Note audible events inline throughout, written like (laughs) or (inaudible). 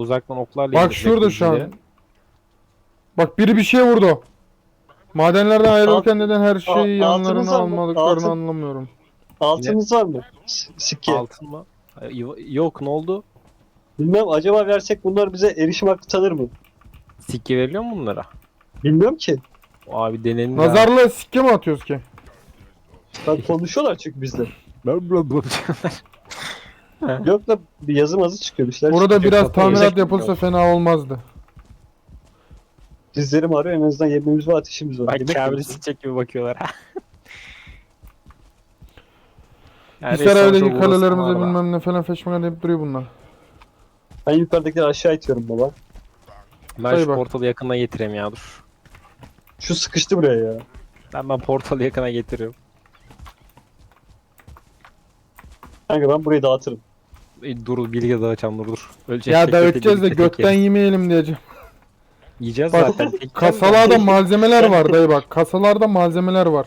Uzaktan oklarla Bak indirecek şurada şu an. Bak biri bir şey vurdu. Madenlerden ayrılırken neden her şeyi Al- altınız yanlarına var mı? almadıklarını Altın. anlamıyorum. Altınız var mı? S- Sikke. Altın mı? Ay, Yok ne oldu? Bilmem acaba versek bunlar bize erişim hakkı tanır mı? Sikke veriliyor mu bunlara? Bilmiyorum ki. Abi denenin. Nazarla sikke mi atıyoruz ki? Bak konuşuyorlar çünkü bizle. (laughs) Ben bla (laughs) Yok da bir yazı mazı çıkıyor. Bir şeyler Burada çıkıyor. biraz tamirat yiyecek yapılsa fena olmazdı. Dizlerim ağrıyor en azından yemeğimiz var ateşimiz var. Bak Yemek kabri yiyoruz. gibi bakıyorlar. (laughs) Evdeki çok uğraşsın kalelerimize da. bilmem ne falan feşmekan deyip duruyor bunlar. Ben yukarıdakileri aşağı itiyorum baba. Ben Dayı şu bak. portalı yakına getireyim ya dur. Şu sıkıştı buraya ya. Ben ben portalı yakına getiriyorum. Kanka ben burayı dağıtırım. E, dur bilgi dağıtacağım dur dur. Ölecek Ya dağıtacağız da yeriz. yemeyelim diyeceğim. Yiyeceğiz Bak, zaten. Kasalarda malzemeler var dayı bak. Kasalarda malzemeler var.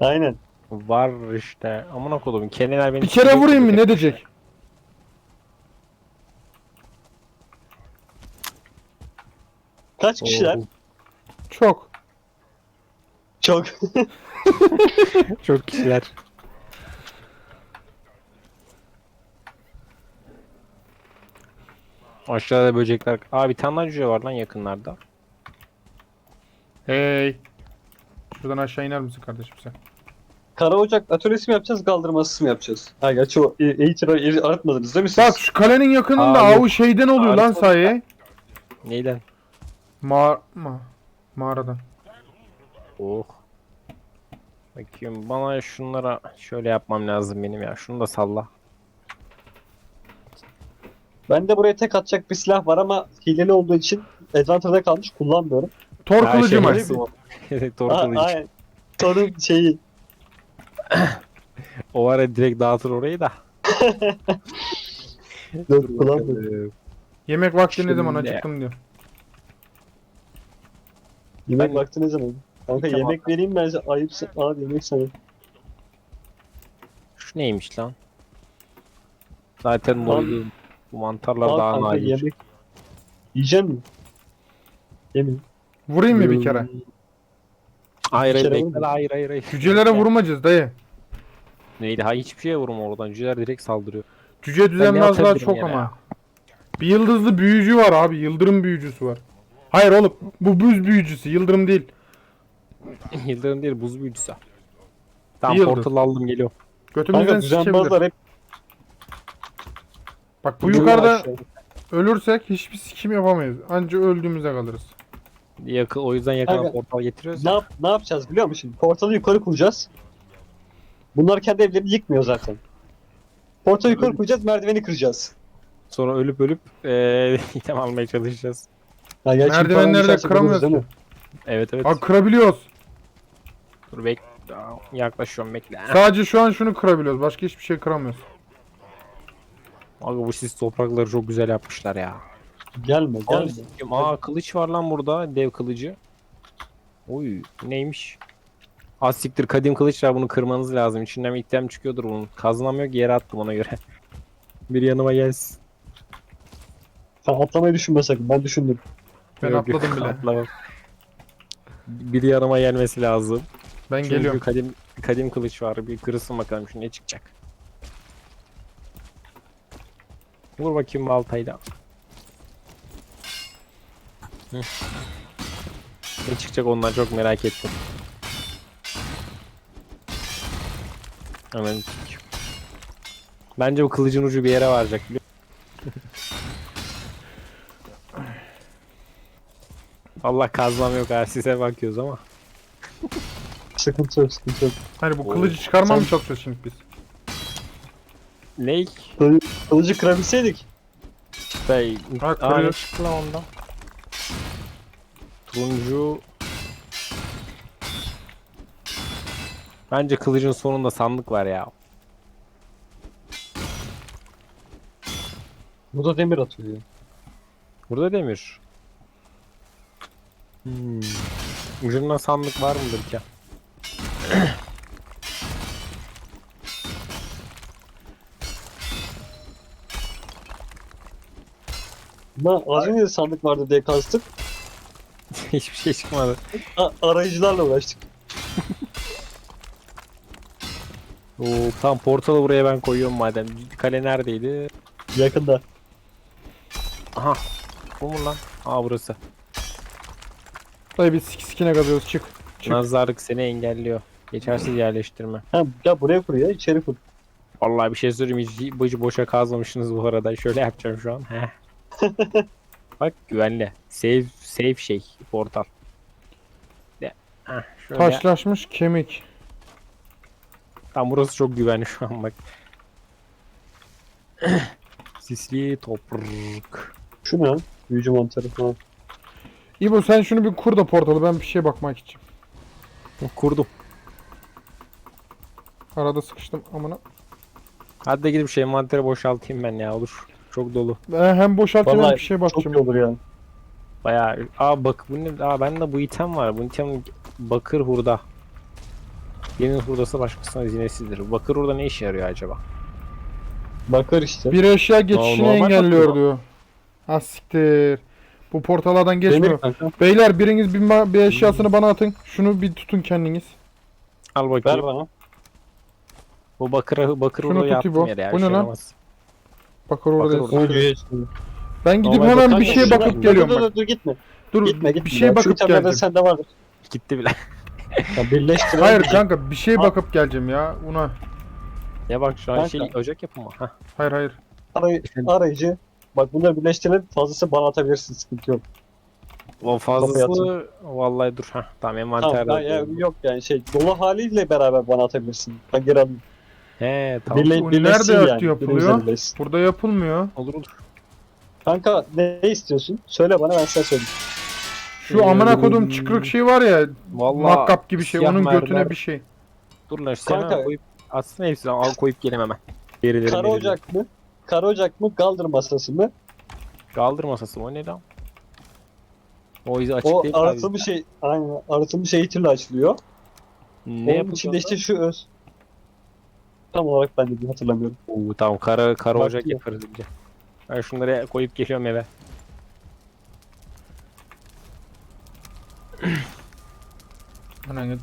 Aynen. Var işte. Amına kodumun. Keneler beni Bir kere vurayım mı ne diyecek? Kaç kişiler? Oo, Çok. Çok. (laughs) Çok kişiler. Aşağıda böcekler. Aa bir tane daha cüce var lan yakınlarda. Hey. Şuradan aşağı iner misin kardeşim sen? Kara ocak atölyesi mi yapacağız kaldırması mı yapacağız? Ha gerçi o e- eğitir aratmadınız değil mi siz? Bak şu kalenin yakınında Abi. avu şeyden oluyor lan Arka- sahi. Neyden? Ma ma mağaradan. Oh. Bakayım bana şunlara şöyle yapmam lazım benim ya. Şunu da salla. Bende buraya tek atacak bir silah var ama hileli olduğu için Adventure'da kalmış kullanmıyorum. Tor Her kılıcı şey mı? neyse o. Evet (laughs) Aa, aynen. Thor'un şeyi. (laughs) O var ya direkt dağıtır orayı da. (laughs) Yok kullanmıyorum. Yemek vakti ne zaman Şimdi- acıktım diyor. Yemek Ben- vakti ne zaman? Kanka Tamam. yemek vereyim ben size. Ayıpsın. Abi yemek sana. Şu neymiş lan? Zaten doydu. Bu mantarlar Al daha kanka nadir. yemek. Yiyecek misin? Yemin. Vurayım mı bir kere? Hayır hayır bekle hayır hayır hayır. Cücelere vurmacağız dayı. Neydi? Hayır hiçbir şeye vurma oradan. Cüceler direkt saldırıyor. Cüce düzenbazlar atabilirim çok yere ama. ya? Bir yıldızlı büyücü var abi. Yıldırım büyücüsü var. Hayır oğlum. Bu buz büyücüsü. Yıldırım değil. (laughs) Yıldırım değil buz büyücüsü. Tamam yıldız. portal aldım. Götümüzden Kanka sikebilir. düzenbazlar hep Bak bu yukarıda aşağı. ölürsek hiçbir sikim yapamayız. Anca öldüğümüzde kalırız. Yakı, o yüzden yakına Kanka, portal getiriyoruz. Ne, yap, ne yapacağız biliyor musun? Portalı yukarı kuracağız. Bunlar kendi evlerini yıkmıyor zaten. Portalı yukarı kuracağız, merdiveni kıracağız. Sonra ölüp ölüp eee (laughs) item almaya çalışacağız. Ha, gerçi Merdivenleri yukarıdan de düşerse kıramıyoruz vururuz, değil mi? Evet evet. Aa kırabiliyoruz. Dur bek yaklaşıyorum bekle. Sadece şu an şunu kırabiliyoruz. Başka hiçbir şey kıramıyoruz. Abi bu sis toprakları çok güzel yapmışlar ya. Gelme, gelme. Abi. Aa kılıç var lan burada dev kılıcı. Oy neymiş? Az siktir kadim kılıç var bunu kırmanız lazım. İçinden bir item çıkıyordur bunun. Kazmam yok yere attım ona göre. (laughs) bir yanıma gelsin. Sen atlamayı düşünme sakın, ben düşündüm. Ben Yok, yok, atladım bile. atlamam. Bir yanıma gelmesi lazım. Ben Çünkü geliyorum. kadim kadim kılıç var. Bir kırılsın bakalım şu ne çıkacak. Vur bakayım baltayla. Ne çıkacak ondan çok merak ettim. Hemen çık. Bence bu kılıcın ucu bir yere varacak biliyor? Allah kazmam yok ha size bakıyoruz ama. Sıkıntı yok, sıkıntı yok. Hani bu kılıcı çıkarmaya mı çalışıyoruz şimdi biz? Ney? Kılıcı kırabilseydik. Bey. Ha, kırıyor. çıktı lan ondan? Turuncu. Bence kılıcın sonunda sandık var ya. Bu da demir atıyor. Burada demir. Hmm. Ucunda sandık var mıdır ki? Lan az önce sandık vardı diye kastık. (laughs) Hiçbir şey çıkmadı. A- arayıcılarla uğraştık. Oo, tam portalı buraya ben koyuyorum madem. Kale neredeydi? Yakında. Aha. Bu mu lan? Aa burası. Dayı biz sik sikine kazıyoruz çık. Çık. Nazarlık seni engelliyor. Geçersiz yerleştirme. Ha, ya buraya kur ya içeri kur. Vallahi bir şey söyleyeyim hiç bıcı boşa kazmamışsınız bu arada. Şöyle yapacağım şu an. Heh. (laughs) Bak güvenli. Save save şey portal. De. Heh, şöyle. Taşlaşmış kemik. Tam burası çok güvenli şu an bak. (clears throat) Sisli toprak. Şu ne? Büyücü mantarı falan. İbo sen şunu bir kur da portalı ben bir şeye bakmak için. Kurdum. Arada sıkıştım amına. Hadi de gidip şey envanteri boşaltayım ben ya olur. Çok dolu. Ben hem boşaltayım hem Vallahi bir Çok bakacağım. iyi olur ya. Bayağı. Aa bak bu ne? Aa bende bu item var. Bu item bakır hurda. Birinin hurdası başkasına hazinesidir. Bakır hurda ne işe yarıyor acaba? Bakar işte. Bir eşya geçişini normal engelliyor bakıyor. diyor. Ha siktir. Bu portallardan geçmiyor. Kanka. Beyler biriniz bir, ma- bir eşyasını bana atın. Şunu bir tutun kendiniz. Al bakayım. Ver bana. Bu bakır bakır Şunu hurda tut yaptım İbo. yere ya. Bu ne şey lan? olmaz. Bakır orada. Ben gidip Normal hemen bakar bir şeye mısın? bakıp Dur, geliyorum Dur dur bak. dur gitme. Dur Gitme gitme. bir şeye Şu bakıp itemlerden geleceğim. sende vardır. Gitti bile. Ya birleştirelim. Hayır kanka bir şeye bakıp geleceğim ya. Una. ya bak şu an Kanka. şey ocak yapımı. Hah. Hayır hayır. Aray- arayıcı. Bak bunları birleştirelim. Fazlası bana atabilirsin. Sıkıntı yok. O fazlası vallahi dur. Hah. Tamam envanterde. Tamam. Ya, yok yani şey dolu haliyle beraber bana atabilirsin. Ben geri alayım. He tamam. Birleşsin nerede yani. yapılıyor? Birimizle birleşsin. Burada yapılmıyor. Olur olur. Kanka ne, istiyorsun? Söyle bana ben size söyleyeyim. Şu amına kodum çıkrık şey var ya. Vallahi Makkap gibi şey. Onun mermer- götüne bir şey. Dur lan sen Kanka. koyup atsana hepsini al koyup gelem hemen. Gerileri Kara merileri. ocak mı? Kara ocak mı? Galdır masası mı? Kaldır masası mı? o ne lan? O izi açık O değil. abi. arıtılmış şey, aynen arıtılmış şey türlü açılıyor. Ne Onun içinde işte şu öz. Tam olarak ben de hatırlamıyorum. Oo, tamam kara kara Bak ocak ya. yaparız önce. Ben şunları koyup geliyorum eve. (clears throat) Anan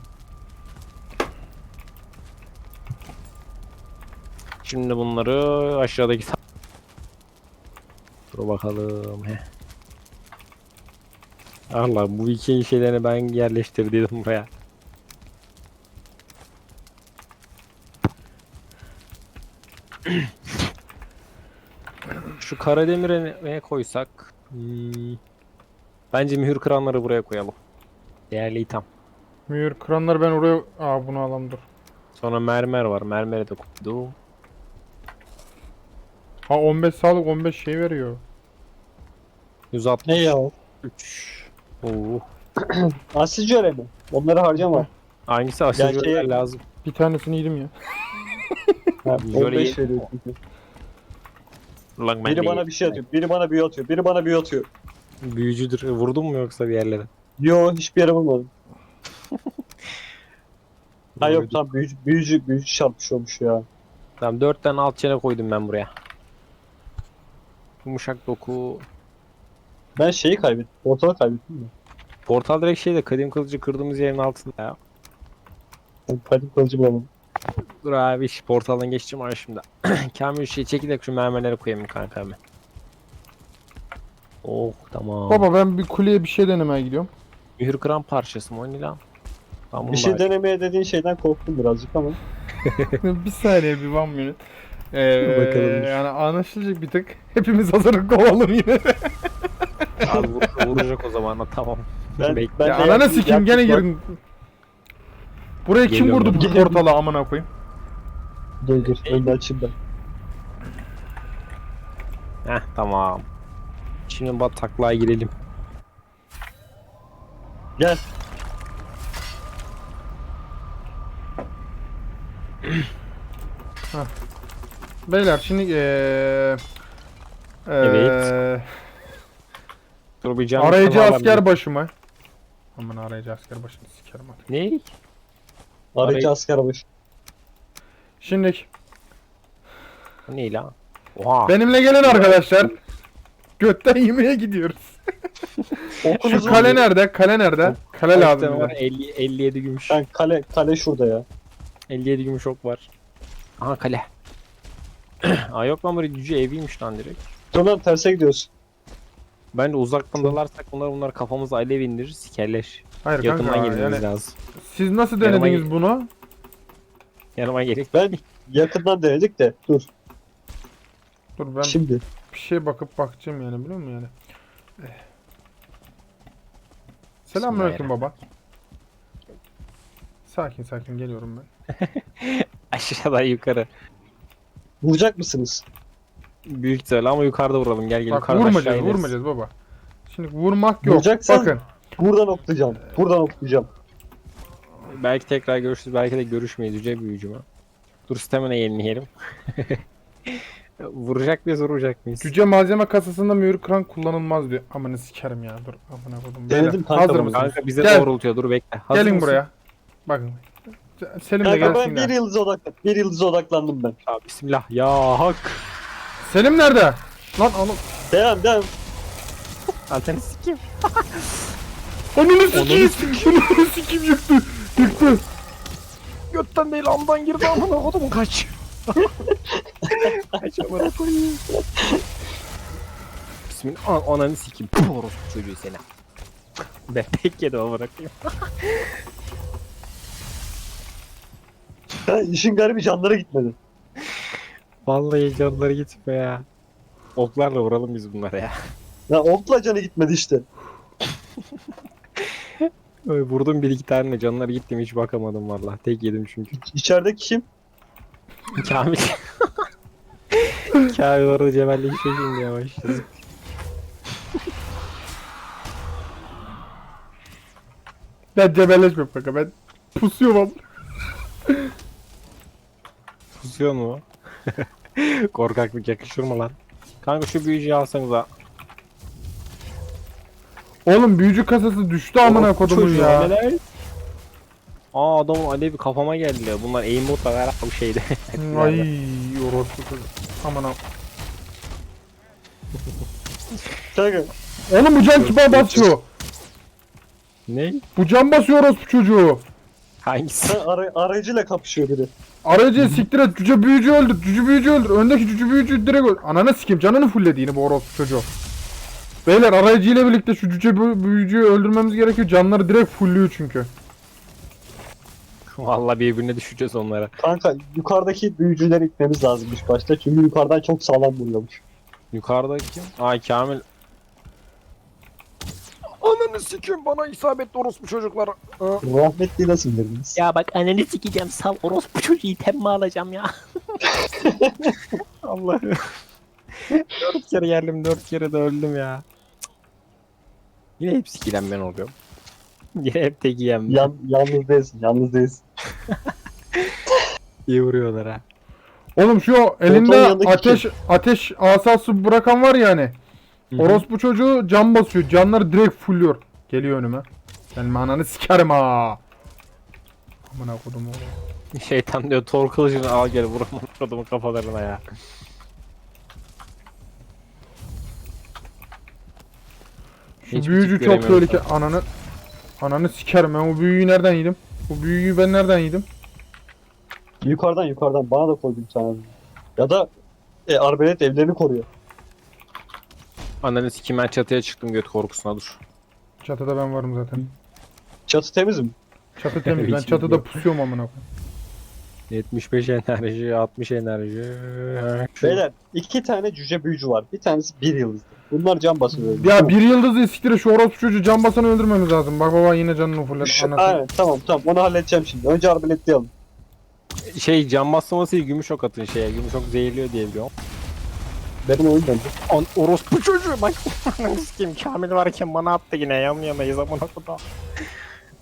Şimdi bunları aşağıdaki sa- Dur bakalım. He. Allah bu iki şeylerini ben yerleştirdim buraya. Şu kara demire ne koysak? Hmm. Bence mühür kıranları buraya koyalım. Değerli itham. Mühür kıranlar ben oraya... Aa bunu alalım dur. Sonra mermer var. Mermere de koydum. Ha 15 sağlık 15 şey veriyor. 163. Ne ya? Oo. (clears throat) Asil jöle mi? Onları harcama. Hangisi asil Gerçeği- lazım? Bir tanesini yedim ya. Ha, Jöle 15 ye- veriyor çünkü. Ben Biri bana bir şey atıyor. Biri bana büyü atıyor. Biri bana büyü atıyor. büyücüdür. Vurdun mu yoksa bir yerlere? Yo hiçbir yere vurmadım. (laughs) Ha yok tamam büyücü, büyücü, büyücü çarpmış olmuş ya. Tamam dört tane alt çene koydum ben buraya. Yumuşak doku. Ben şeyi kaybettim. Ortalığı kaybettim mi? Portal direkt şeyde kadim kılıcı kırdığımız yerin altında ya. Kadim kılıcı bulamadım. Dur abi iş portaldan geçeceğim abi şimdi. (clears throat) Kamil şey çekilek şu mermerleri koyayım kanka hemen. Oh tamam. Baba ben bir kuleye bir şey denemeye gidiyorum. Mühür kıran parçası mı o ne lan? Tamam, bunu Bir şey aç. denemeye dediğin şeyden korktum birazcık ama. (laughs) bir saniye bir one minute. Ee, Bakalım. yani anlaşılacak bir tık. Hepimiz hazırlık kovalım yine. Abi vur- vuracak o zaman tamam. Ben, Bekle. ben ya de ananı sikeyim gene yaptım- girin. Buraya kim Geliyorum vurdu bu portalı amına koyayım? Dur dur. Önden açayım ben. Heh tamam. Şimdi bataklığa girelim. Gel. Beyler şimdi eee Evet. Dur bir canım arayıcı asker bir- başı mı? Aman arayıcı asker başını sikerim hadi. Ne? Ah. asker başı. Şimdi Bu ne lan? Oha. benimle gelin arkadaşlar. Götten yemeye gidiyoruz. (laughs) Şu kale nerede? Kale nerede? Kale Kaç lazım. tane bize. var? 50, 57 gümüş. Ben kale kale şurada ya. 57 gümüş ok var. Aha kale. (clears throat) Aa yok lan buraya cüce eviymiş lan direkt. Dur lan terse gidiyoruz. Bence uzaktan dalarsak bunlar bunlar kafamıza alev indirir sikerler. Hayır Yakından kanka gelmemiz yani lazım. siz nasıl Yanıma denediniz gel- bunu? Yanıma gelin. Ben yakından denedik de dur Dur ben şimdi. bir şey bakıp bakacağım yani biliyor musun yani? Eh. Selamünaleyküm baba. Sakin sakin geliyorum ben. (laughs) Aşağıdan yukarı. Vuracak mısınız? Büyük ihtimal ama yukarıda vuralım. Gel gel Bak yukarıdan aşağı vurmayacağız ineriz. vurmayacağız baba. Şimdi vurmak yok. Vuracaksan- Bakın. Buradan oklayacağım. Buradan oklayacağım. Belki tekrar görüşürüz. Belki de görüşmeyiz. Yüce büyücüme. Dur stamina yenileyelim. (laughs) Vuracak mıyız vuracak mıyız? Cüce malzeme kasasında mühür kran kullanılmaz diyor. Amanı sikerim ya dur. Amına kodum. Denedim kanka Hazır bunu. mısınız? Kanka bize Gel. doğrultuyor. Dur bekle. Hazır Gelin mısın? buraya. Bakın. Selim de Kanka gelsin ben ya. bir yıldıza odaklan. Bir yıldıza odaklandım ben. Aa, bismillah. Ya hak. Selim nerede? Lan onu Devam devam. Anteni sikeyim. (laughs) Ananı sikeyim. Ananı sikeyim yıktı. Yıktı. Götten değil amdan girdi amına kodum kaç. kaç amına koyayım. Bismillah. An ananı sikeyim. Puh orospu çocuğu seni. Ben tek yedim amına koyayım. Ha, işin garibi canlara gitmedi. Vallahi canları gitme ya. Oklarla vuralım biz bunlara ya. Ya okla canı gitmedi işte. Vurdum bir iki tane canları gittim hiç bakamadım valla. Tek yedim çünkü. İçerideki kim? Kamil. Kamil orada cebelleşiyor şimdi yavaş. Ben cebelleşme kanka ben pusuyorum ama. Pusuyor mu? (laughs) Korkaklık yakışır mı lan? Kanka şu büyücüyü alsanıza. Oğlum büyücü kasası düştü amına kodumun çocuğu, ya. neler? Aa adamın alevi kafama geldi. Bunlar aimbotla beraber bu şeyde. (laughs) Ay orospu çocuğu. Aman am- Kanka Oğlum bu can kime basıyor? ne? Bu can basıyor orospu çocuğu. Hangisi? sen ara, arayıcıyla kapışıyor biri. Aracı siktir et cüce büyücü öldür cüce büyücü öldür öndeki cüce büyücü direkt öldür Ananı sikeyim canını fulledi yine bu orospu çocuğu Beyler aracıyla birlikte şu cüce büyü- büyücüyü öldürmemiz gerekiyor canları direkt fulluyor çünkü Vallahi birbirine düşeceğiz onlara. Kanka yukarıdaki büyücüleri itmemiz lazımmış başta. Çünkü yukarıdan çok sağlam vuruyormuş. Yukarıdaki kim? Ay Kamil. Ananı sikiyorum bana isabetli orospu çocuklar. Rahmetli nasıl verdiniz? Ya bak ananı sikeceğim sal orospu çocuğu item mi alacağım ya? (laughs) Allah'ım. dört kere geldim dört kere de öldüm ya. (laughs) Yine hep sikilen ben oluyorum. Yine hep tek yiyen ben. Yan, yalnız değilsin, yalnız değilsin. İyi vuruyorlar ha. Oğlum şu elinde yanındaki ateş ateş asası bırakan var yani Orospu çocuğu can basıyor canları direkt fulluyor Geliyor önüme Ben ananı sikerim ha Amına kodum oğlum Şeytan diyor Thor kılıcını al gel vuramam adamın kafalarına ya. Şu Hiçbir büyücü çok tehlikeli ananı Ananı sikerim ben bu büyüyü nereden yedim? Bu büyüyü ben nereden yedim? Yukarıdan yukarıdan bana da koydum sana. Ya da e, arbelet evlerini koruyor. Ananı sikeyim ben çatıya çıktım göt korkusuna dur. Çatıda ben varım zaten. Çatı temiz mi? Çatı temiz. (laughs) ben Hiç çatıda pusuyorum amına koyayım. 75 enerji, 60 enerji. Şu- Beyler iki tane cüce büyücü var. Bir tanesi bir yıldızlı. Bunlar can basıyor. Ya bir yıldızı iskire şu orospu çocuğu can basanı öldürmemiz lazım. Bak baba yine canını fullet. Şu, Anasını. aynen tamam tamam onu halledeceğim şimdi. Önce arbeletleyelim. Şey cam baslaması değil, gümüş ok atın şeye. Gümüş ok zehirliyor diye biliyorum. Benim oyun bence. An orospu çocuğu bak. Sikeyim Kamil varken bana attı yine yan yanayız amına koda.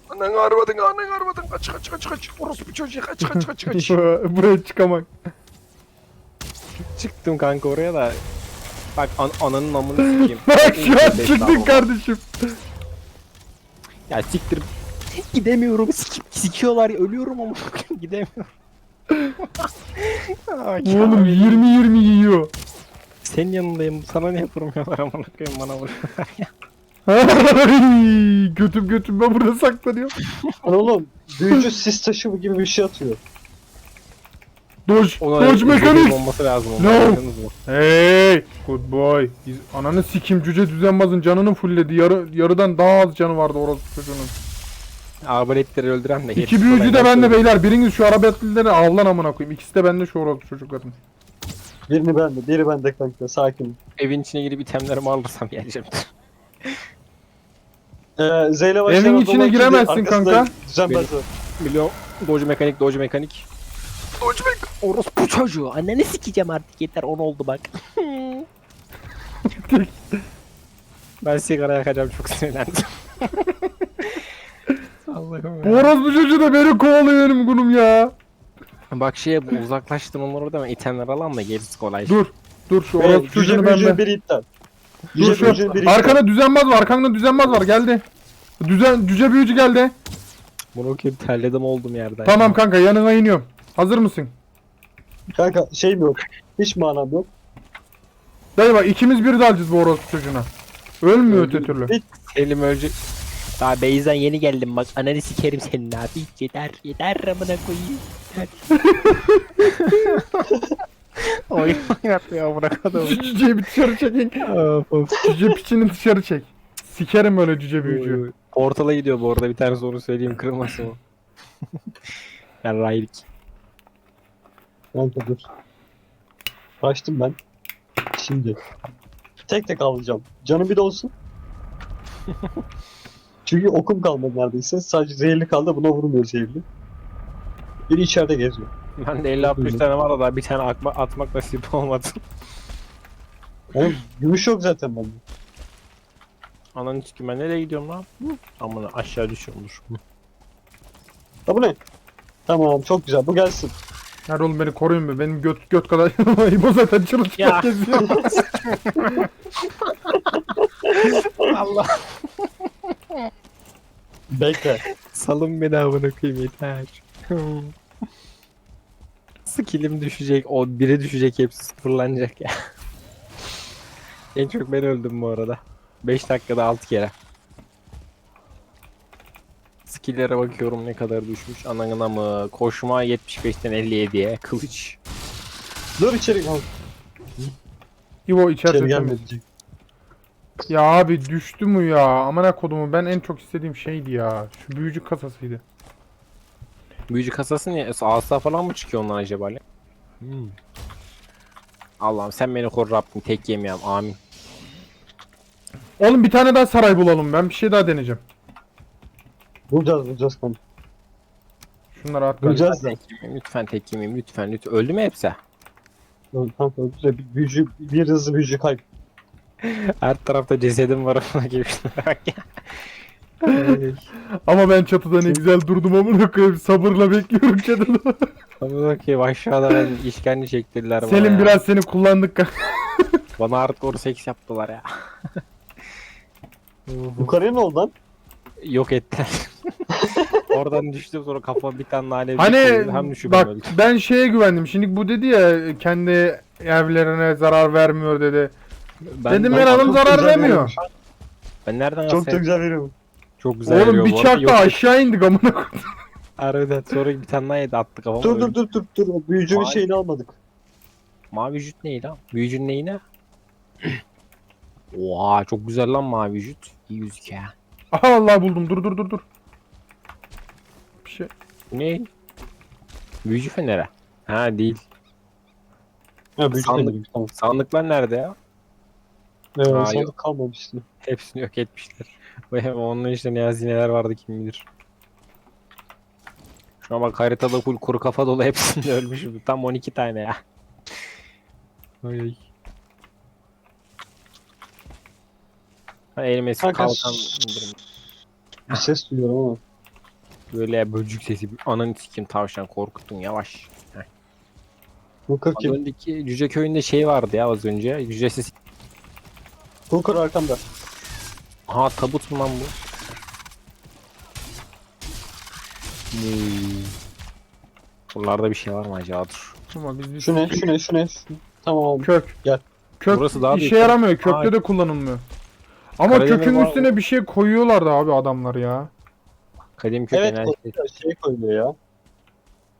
Anan arvadın anan arvadın kaç kaç kaç kaç orospu çocuğu kaç kaç kaç kaç. (laughs) Buraya çıkamak. Çıktım kanka oraya da. Bak an ananın amını (laughs) sikeyim. Bak şu an çıktın kardeşim. Ya siktir. Gidemiyorum sik sikiyorlar ölüyorum ama (laughs) gidemiyorum. (laughs) Oğlum Kamil. 20-20 yiyor. Senin yanındayım. Sana niye vurmuyorlar amına koyayım bana vur. Ay, götüm götüm ben burada saklanıyorum. Lan oğlum büyücü sis taşı gibi bir şey atıyor. Dodge, Ona dodge izlediğim mekanik. olması lazım. No. onu anladınız mı? Hey, good boy. İz- Ananı sikim cüce düzenbazın canını fulledi. Yarı, yarıdan daha az canı vardı orası çocuğunun. Arbaletleri öldüren de. İki büyücü de bende beyler. Biriniz şu arabetlilere avlan amına koyayım. İkisi de bende şu orası çocukların. Birini bende, biri bende kanka sakin. Evin içine girip itemlerimi alırsam geleceğim. Ee, Zeyle Evin içine giremezsin kanka. Düzenbaz var. Biliyorum. Doge mekanik, doge mekanik. Doge mekanik. Orospu çocuğu. Anneni sikeceğim artık yeter 10 oldu bak. (laughs) ben sigara yakacağım çok sinirlendim. (laughs) Allah'ım Bu orospu çocuğu da beni kovalıyor benim gunum ya. Bak şeye uzaklaştım onları orada ben itemler alan da gerisi kolay. Dur. Dur şu Ve orospu Cüce çocuğunu ben büyücünün de. biri iptal. Dur Cüce şu. biri iptal. Arkada düzenbaz var. Arkanda düzenbaz var. Geldi. Düzen cüce büyücü geldi. Bunu okuyup terledim oldum yerden. Tamam kanka yanına iniyorum. Hazır mısın? Kanka şeyim yok. Hiç manam yok. Dayı bak ikimiz bir dalacağız bu orospu çocuğuna. Ölmüyor öte türlü. Hiç Selim ölecek. Daha Beyza'dan yeni geldim bak. Ananı sikerim senin abi. Yeter yeter amına koyayım. Oyun oynatmıyor amına koyayım. Cüceyi bir dışarı çekin. Cüce piçini dışarı çek. Sikerim öyle cüce büyücü. Portala gidiyor bu arada bir tane soru söyleyeyim kırılmasın o. ben Raylik. Kanka dur. Kaçtım ben. Şimdi. Tek tek alacağım. Canım bir de olsun. (laughs) Çünkü okum kalmadı neredeyse. Sadece zehirli kaldı. Buna vurmuyor zehirli. Biri içeride geziyor. Ben de 50-60 tane var da daha bir tane atma, atmak nasip olmadı. Oğlum gümüş yok zaten bende. Ananı sikim ben nereye gidiyorum lan? Amına aşağı düşüyorum dur. Ha bu ne? Tamam çok güzel. Bu gelsin. Hadi oğlum beni koruyun be. Benim göt göt kadar (laughs) İbo zaten Ya. çırılçıplak geziyor. (laughs) Allah. Bekle. Salın beni amına koyayım yeter. Skillim düşecek, o biri düşecek hepsi sıfırlanacak ya. en çok ben öldüm bu arada. 5 dakikada 6 kere. Skill'lere bakıyorum ne kadar düşmüş. Ananına mı? Koşma 75'ten 57'ye. Kılıç. Dur içeri gel. İbo İçeri içeride diyecek. Ya abi düştü mü ya? Amına kodumu ben en çok istediğim şeydi ya. Şu büyücü kasasıydı. Büyücü kasası niye? Asa falan mı çıkıyor ondan acaba? lan? Hmm. Allah'ım sen beni koru Rabbim tek yemeyeyim amin. Oğlum bir tane daha saray bulalım. Ben bir şey daha deneyeceğim. Bulacağız bulacağız kanka. Şunları at Bulacağız. da. Tek yemeyeyim lütfen tek yemeyeyim lütfen lütfen. Öldü mü hepsi? Öldü Kanka öldü de bir büyücü, bir hızlı büyücü kayıp. (laughs) Her tarafta cesedim var ona (laughs) gibi. Ama ben çatıda ne güzel durdum amına koyayım. Sabırla bekliyorum çatıda. Amına koyayım aşağıda ben işkence çektirdiler bana Selim ya. biraz seni kullandık. kanka. (laughs) Bana hardcore seks yaptılar ya. Yukarıya ne oldu lan? Yok ettiler. Oradan düştüm sonra kafama bir tane nane hani şey hem düşüp bak öldüm. ben şeye güvendim. Şimdi bu dedi ya kendi evlerine zarar vermiyor dedi. Ben, Dedim ben, ben adam zarar vermiyor. ben nereden Çok da alsaydım? güzel veriyor. Çok güzel Oğlum bir Yok, aşağı indik amına koyayım. (laughs) Harbiden sonra bir tane daha yedi attı kafama. Dur öldüm. dur dur dur dur. O büyücünün Vay. şeyini almadık. Mavi vücut ne lan? Büyücünün neyi ne? (clears throat) Oha çok güzel lan mavi vücut. İyi gözüküyor ha. Aha vallahi buldum. Dur dur dur dur. Bir şey. Ne? Büyücü feneri. Ha değil. Ha büyücü Sandık. tamam. Sandıklar nerede ya? Evet, Aa, sandık yok. kalmamıştı. Hepsini yok etmişler. (laughs) Ve onun işte ne hazineler vardı kim bilir. Şuna bak haritada full kuru kafa dolu hepsinde (laughs) ölmüşüm. Tam 12 tane ya. Ay ay. Ha, elime eski Kanka, kalkan. Bir ses duyuyorum ama. Böyle böcük sesi. Ananı sikim tavşan korkuttun yavaş. Kulkır Az kim? önceki Cüce köyünde şey vardı ya az önce. Cüce sesi. Kulkır arkamda. Aha tabut mu lan bu? Hmm. Buralarda bir şey var mı acaba? Dur. Ama biz bir Şu ne? Şu ne? Şu ne? Şu... Tamam. Kök. Gel. Kök Burası daha işe büyük. yaramıyor. Kökte Aa. de kullanılmıyor. Ama Karademir kökün var- üstüne bir şey koyuyorlardı abi adamlar ya. Kadim kök Evet enerji. koyuyor, şey koyuyor ya.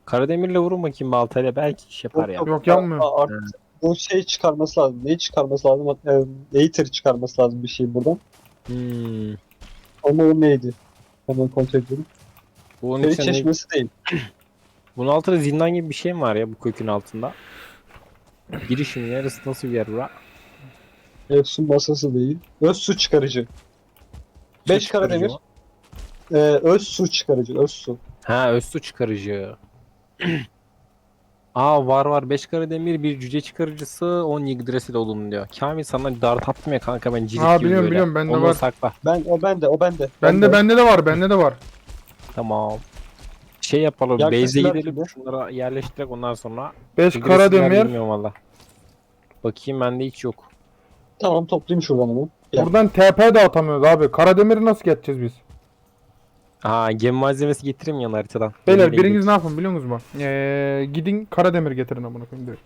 Karademirle vurun bakayım baltayla belki iş yapar ya. Yok, yapmıyor. Aa, Artık bu şey çıkarması lazım. Neyi çıkarması lazım? E, Aether çıkarması lazım bir şey buradan. Hmm. Ama o neydi? Hemen kontrol ediyorum. Bunun, Peri içinde, çeşmesi değil. (clears throat) bunun altında zindan gibi bir şey mi var ya bu kökün altında? Girişin neresi nasıl bir yer bura? Evet, su masası değil. Öz su çıkarıcı. Su 5 çıkarıcı karademir. mı? Ee, öz su çıkarıcı. Öz su. Ha öz su çıkarıcı. (clears throat) Aa var var 5 demir bir cüce çıkarıcısı 10 yıldıresi de olun diyor. Kamil sana dart attım ya kanka ben cirit Ha, gibi biliyorum, böyle. biliyorum, bende Onu var. sakla. Ben o bende o bende. Bende bende de var. Bende de var. Tamam. Şey yapalım. Yaklaşıklar Base'e gidelim. şimdi. Şunlara yerleştirek ondan sonra. 5 yıldıresiler kara demir. bilmiyorum valla. Bakayım bende hiç yok. Tamam toplayayım şuradan onu. Buradan TP de atamıyoruz abi. Karademiri nasıl geçeceğiz biz? Ha gemi malzemesi getireyim yan haritadan. Beyler Gemiyle biriniz ne yapın biliyor musunuz mu? Ee, gidin Karademir getirin amına koyayım direkt.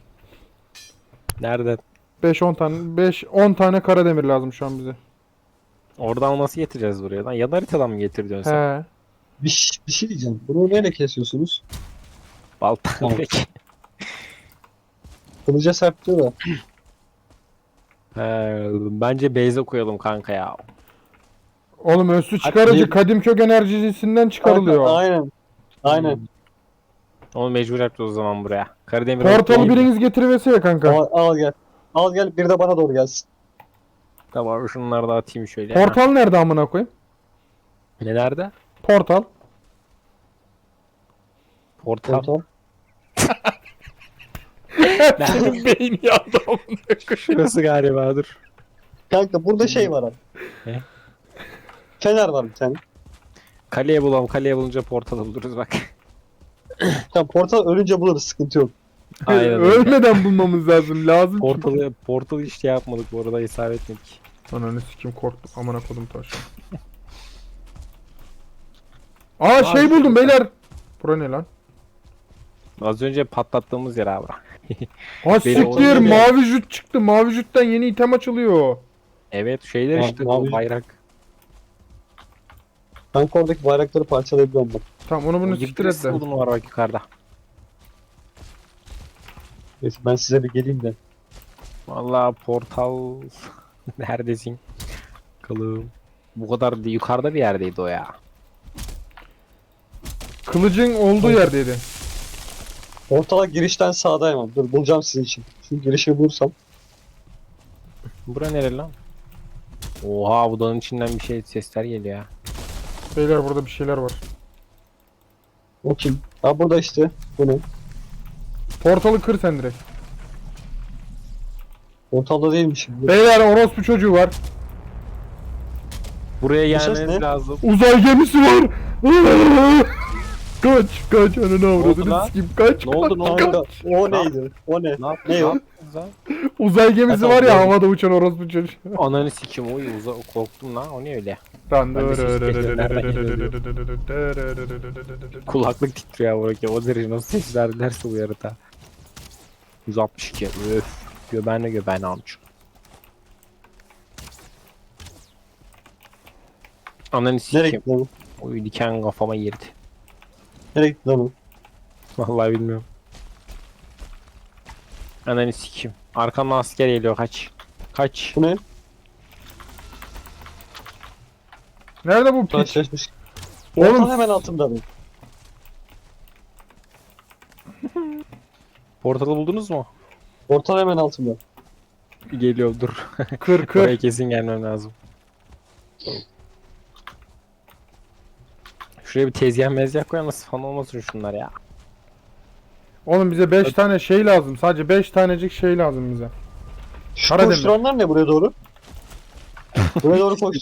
Nerede? 5-10 tane 5 10 tane Karademir lazım şu an bize. Oradan nasıl getireceğiz buraya lan? Yan haritadan mı getiriyorsun sen? He. Bir, ş- bir şey diyeceğim. Bunu neyle kesiyorsunuz? Balta Tamam. direkt. (laughs) Kılıca serpiyor da. He, bence base'e koyalım kanka ya. Oğlum özsü çıkarıcı Hadi. kadim kök enerjisinden çıkarılıyor. Aynen. Aynen. Hmm. Onu mecbur yapacağız o zaman buraya. Karademir Portalı biriniz getiriversene kanka. Al, al gel. Al gel bir de bana doğru gelsin. Tamam şunları da atayım şöyle. Portal nerede amına koyayım? Ne nerede? Portal. Portal. Portal. (laughs) Senin beyni yandı amına koyayım. Şurası galiba dur. Kanka burada şey var abi. Ne? Fener var bir tane. Kaleye bulalım. Kaleye bulunca portalı buluruz bak. (laughs) Tamam portal ölünce buluruz sıkıntı yok. Aynen öyle. Ölmeden bulmamız lazım. Lazım. Portalı, portalı işte yapmadık bu arada hesap etmedik. Ananı sikim korktum. Amına kodum taş. (laughs) Aa şey buldum beyler. Bura ne lan? Az önce patlattığımız yer abi. (laughs) Beni siktir mavi jüt çıktı. Mavi jütten yeni item açılıyor. Evet şeyler işte mavi- bayrak. Kanka oradaki bayrakları parçalayabiliyorum ben. Tamam onu bunu siktir et de. odunu var bak yukarıda. Neyse ben size bir geleyim de. Vallahi portal (laughs) neredesin? Bakalım. Bu kadar da yukarıda bir yerdeydi o ya. Kılıcın olduğu yerdeydi. Portala girişten sağdayım abi. Dur bulacağım sizin için. Şu girişi bulursam. Bura nere lan? Oha bu dağın içinden bir şey sesler geliyor ya. Beyler burada bir şeyler var. O kim? Ha burada işte. Bu ne? Portalı kır sen direkt. Portalda değilmiş. Bu- Beyler orospu çocuğu var. Buraya Bu ses gelmeniz ne? lazım. Uzay gemisi var. (laughs) kaç kaç ananı avradını lan? sikeyim kaç. Ne oldu, ne oldu? O neydi? O ne? Ne? Ne o? yaptınız lan? Uzay gemisi var ya tamam, havada uçan orospu çocuğu. Ananı sikim oy uza korktum lan o ne öyle? Ben de Kulaklık titriyor buradaki o derece nasıl ses verdilerse bu yarıda. 162 öf. Göbenle göben almış. Ananı Nereye sikim. gitti o? Oy diken kafama girdi. Nereye gitti lan? Vallahi bilmiyorum. Ananı sikim. Arkamdan asker geliyor kaç. Kaç. Bu ne? Nerede bu piç? Taşlaşmış. Oğlum hemen altımda benim. (laughs) Portalı buldunuz mu? Portal hemen altımda. Geliyor dur. kır (laughs) Oraya kır. kesin gelmem lazım. Şuraya bir tezgah mezgah koyamaz falan olmasın şunlar ya. Oğlum bize 5 tane şey lazım. Sadece 5 tanecik şey lazım bize. Şu Karademir. koşturanlar ne buraya doğru? (laughs) buraya doğru koşturanlar